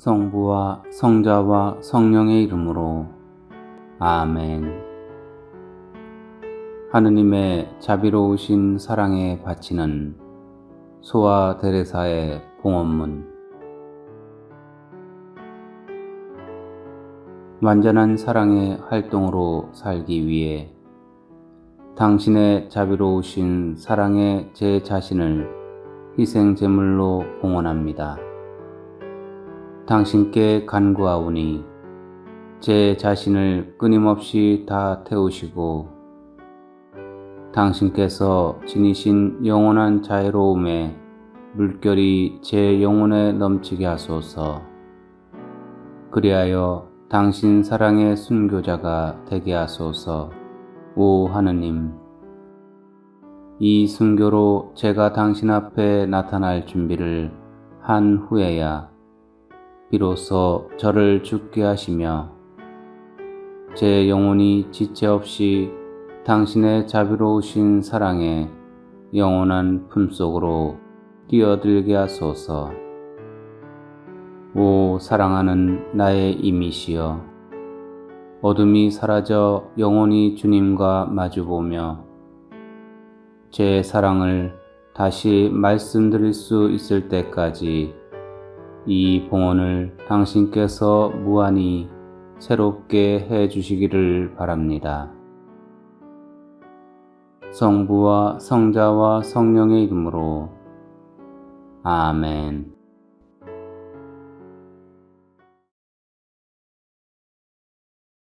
성부와 성자와 성령의 이름으로 아멘. 하느님의 자비로우신 사랑에 바치는 소아 데레사의 봉헌문 완전한 사랑의 활동으로 살기 위해 당신의 자비로우신 사랑에 제 자신을 희생 제물로 봉헌합니다. 당신께 간구하오니 제 자신을 끊임없이 다 태우시고 당신께서 지니신 영원한 자애로움에 물결이 제 영혼에 넘치게 하소서. 그리하여 당신 사랑의 순교자가 되게 하소서. 오 하느님, 이 순교로 제가 당신 앞에 나타날 준비를 한 후에야 비로소 저를 죽게 하시며 제 영혼이 지체 없이 당신의 자비로우신 사랑에 영원한 품속으로 뛰어들게 하소서. 오 사랑하는 나의 이미시여 어둠이 사라져 영원히 주님과 마주보며 제 사랑을 다시 말씀드릴 수 있을 때까지 이 봉헌을 당신께서 무한히 새롭게 해 주시기를 바랍니다. 성부와 성자와 성령의 이름으로 아멘.